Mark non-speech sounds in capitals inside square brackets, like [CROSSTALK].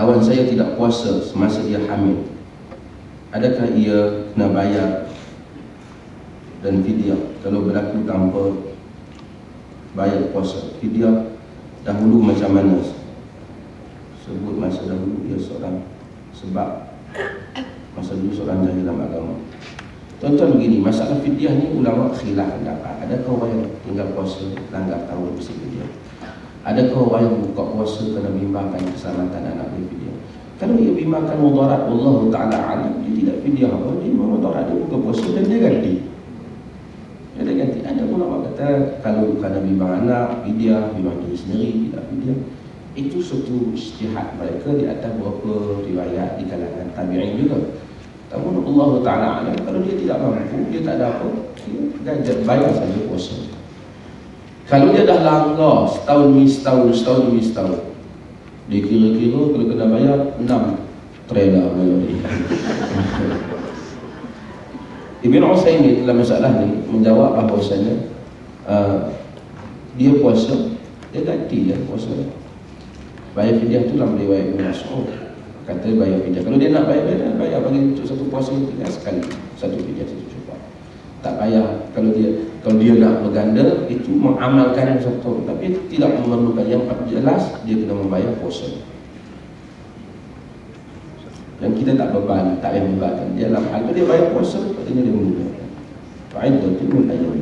kawan saya tidak puasa semasa dia hamil. Adakah ia kena bayar dan fidyah kalau berlaku tanpa bayar puasa? Fidyah dahulu macam mana? Sebut masa dahulu dia seorang sebab masa dulu seorang jahil dalam agama. Tuan-tuan begini masalah fidyah ni ulama khilaf pendapat. Adakah orang yang tinggal puasa langgar tahun mesti fidyah Adakah orang yang buka puasa kerana bimbangkan keselamatan anak dia fidyah? Kalau ia bimbangkan mudarat Allah Ta'ala alam, dia tidak fidyah apa, dia mudarat dia buka puasa dan dia ganti. Dia dah ganti. Ada ulama kata, kalau kerana bimbang anak, fidyah, bimbang diri sendiri, tidak fidyah. Itu satu istihad mereka di atas beberapa riwayat di kalangan tabi'in juga. Namun Allah Ta'ala alam, kalau dia tidak mampu, dia tak ada apa, dia bayar saja puasa. Kalau dia dah langgar setahun demi setahun, setahun demi setahun Dia kira-kira kalau kena bayar enam trailer bayar dia [LAUGHS] Ibn Usaymin dalam masalah ni menjawab bahawasanya uh, Dia puasa, dia ganti ya puasa. Bayar fidyah tu dalam riwayat Ibn Mas'ud. Kata bayar fidyah. Kalau dia nak bayar, dia nak bayar. Bagi untuk satu puasa yang tinggal sekali. Satu fidyah itu cukup. Tak payah. Kalau dia dia nak berganda itu mengamalkan satu tapi tidak memerlukan yang jelas dia kena membayar puasa dan kita tak beban tak payah membebankan. Dia dalam hal dia bayar puasa katanya dia menggunakan. Fa'iddatul ayyam